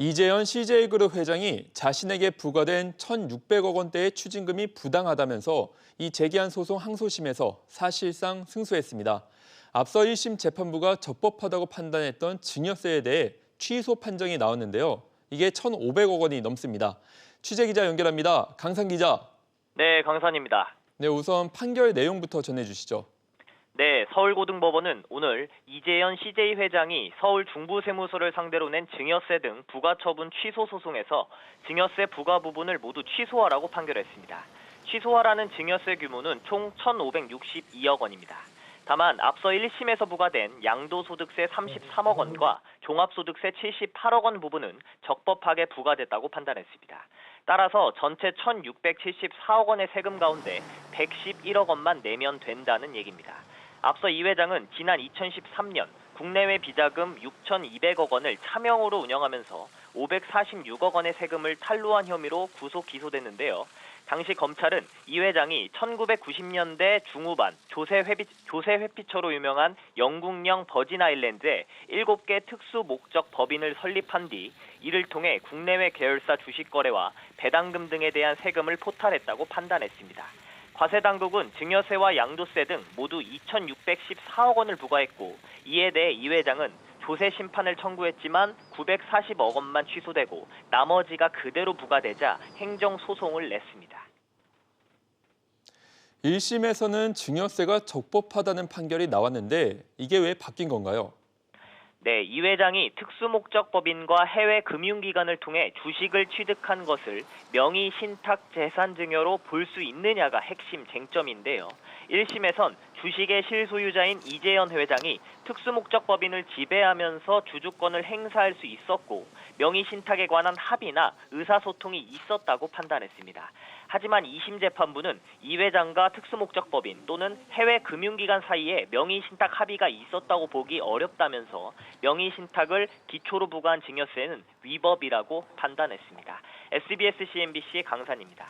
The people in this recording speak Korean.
이재현 CJ그룹 회장이 자신에게 부과된 1,600억 원대의 추징금이 부당하다면서 이 제기한 소송 항소심에서 사실상 승소했습니다. 앞서 1심 재판부가 적법하다고 판단했던 증여세에 대해 취소 판정이 나왔는데요. 이게 1,500억 원이 넘습니다. 취재 기자 연결합니다. 강상 기자. 네, 강산입니다. 네, 우선 판결 내용부터 전해 주시죠. 네, 서울고등법원은 오늘 이재현 CJ 회장이 서울 중부세무서를 상대로 낸 증여세 등 부가처분 취소 소송에서 증여세 부과 부분을 모두 취소하라고 판결했습니다. 취소하라는 증여세 규모는 총 1,562억 원입니다. 다만 앞서 1심에서 부과된 양도소득세 33억 원과 종합소득세 78억 원 부분은 적법하게 부과됐다고 판단했습니다. 따라서 전체 1,674억 원의 세금 가운데 111억 원만 내면 된다는 얘기입니다. 앞서 이 회장은 지난 2013년 국내외 비자금 6,200억 원을 차명으로 운영하면서 546억 원의 세금을 탈루한 혐의로 구속 기소됐는데요. 당시 검찰은 이 회장이 1990년대 중후반 조세 회비 조세 회피처로 유명한 영국령 버진 아일랜드에 7개 특수 목적 법인을 설립한 뒤 이를 통해 국내외 계열사 주식 거래와 배당금 등에 대한 세금을 포탈했다고 판단했습니다. 과세 당국은 증여세와 양도세 등 모두 2,614억 원을 부과했고 이에 대해 이 회장은 조세 심판을 청구했지만 940억 원만 취소되고 나머지가 그대로 부과되자 행정 소송을 냈습니다. 1심에서는 증여세가 적법하다는 판결이 나왔는데 이게 왜 바뀐 건가요? 네, 이 회장이 특수목적법인과 해외 금융기관을 통해 주식을 취득한 것을 명의 신탁 재산 증여로 볼 수 있느냐가 핵심 쟁점인데요. 1심에선 주식의 실소유자인 이재현 회장이 특수목적법인을 지배하면서 주주권을 행사할 수 있었고 명의 신탁에 관한 합의나 의사소통이 있었다고 판단했습니다. 하지만 2심 재판부는 이 회장과 특수목적법인 또는 해외 금융기관 사이에 명의 신탁 합의가 있었다고 보기 어렵다면서 명의 신탁을 기초로 부과한 증여세는 위법이라고 판단했습니다. SBS CNBC 강산입니다.